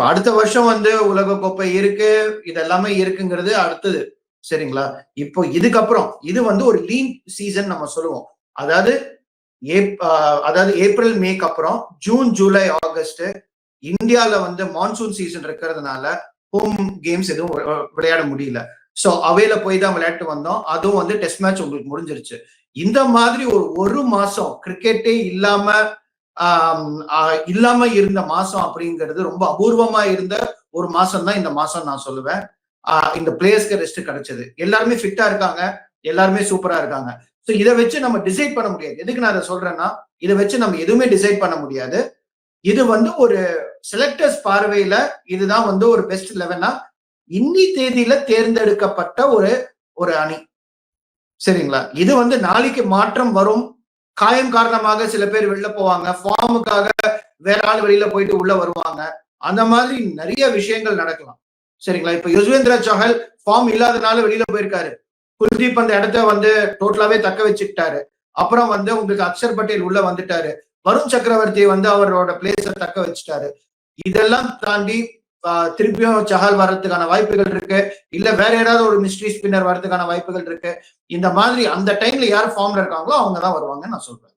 இப்ப அடுத்த வருஷம் வந்து உலக கோப்பை இருக்கு இதெல்லாமே இருக்குங்கிறது அடுத்தது. சரிங்களா? இப்போ இதுக்கப்புறம் இது வந்து ஒரு லீன் சீசன் நம்ம சொல்லுவோம். அதாவது ஏப்- அதாவது ஏப்ரல் மேக்கு அப்புறம் ஜூன் ஜூலை ஆகஸ்ட் இந்தியால வந்து மான்சூன் சீசன் இருக்கிறதுனால ஹோம் கேம்ஸ் எதுவும் விளையாட முடியல. ஸோ அவையில போய் தான் விளையாட்டு வந்தோம். அதுவும் வந்து டெஸ்ட் மேட்ச் உங்களுக்கு முடிஞ்சிருச்சு. இந்த மாதிரி ஒரு ஒரு மாசம் கிரிக்கெட்டே இல்லாம இல்லாம இருந்த மாசம் அப்படிங்கிறது ரொம்ப அபூர்வமா இருந்த ஒரு மாசம் தான் இந்த மாசம் நான் சொல்லுவேன். ஆஹ் இந்த பிளேயர்ஸ்க்கு ரெஸ்ட் கிடைச்சது. எல்லாருமே ஃபிட்டா இருக்காங்க. எல்லாருமே சூப்பரா இருக்காங்க. ஸோ இதை வச்சு நம்ம டிசைட் பண்ண முடியாது. எதுக்கு நான் அதை சொல்றேன்னா இதை வச்சு நம்ம எதுவுமே டிசைட் பண்ண முடியாது. இது வந்து ஒரு செலக்டர்ஸ் பார்வையில இதுதான் வந்து ஒரு பெஸ்ட் லெவனா இன்னி தேதியில தேர்ந்தெடுக்கப்பட்ட ஒரு ஒரு அணி. சரிங்களா? இது வந்து நாளைக்கு மாற்றம் வரும் காயம் காரணமாக சில பேர் வெளில போவாங்க. ஃபார்முக்காக வேற ஆள் வெளியில போயிட்டு உள்ள வருவாங்க. அந்த மாதிரி நிறைய விஷயங்கள் நடக்கலாம். சரிங்களா? இப்ப யுஸ்வேந்திர சஹல் ஃபார்ம் இல்லாதனால வெளியில போயிருக்காரு. குல்தீப் அந்த இடத்த வந்து டோட்டலாவே தக்க வச்சுக்கிட்டாரு. அப்புறம் வந்து உங்களுக்கு அக்ஷர் பட்டேல் உள்ள வந்துட்டாரு. வருண் சக்கரவர்த்தி வந்து அவரோட பிளேஸ தக்க வச்சுட்டாரு. இதெல்லாம் தாண்டி திருப்பியும் சஹால் வர்றதுக்கான வாய்ப்புகள் இருக்கு. இல்ல வேற யாராவது ஒரு மிஸ்ட்ரி ஸ்பின்னர் வர்றதுக்கான வாய்ப்புகள் இருக்கு. இந்த மாதிரி அந்த டைம்ல யார் ஃபார்ம்ல இருக்காங்களோ அவங்க தான் வருவாங்கன்னு நான் சொல்றேன்.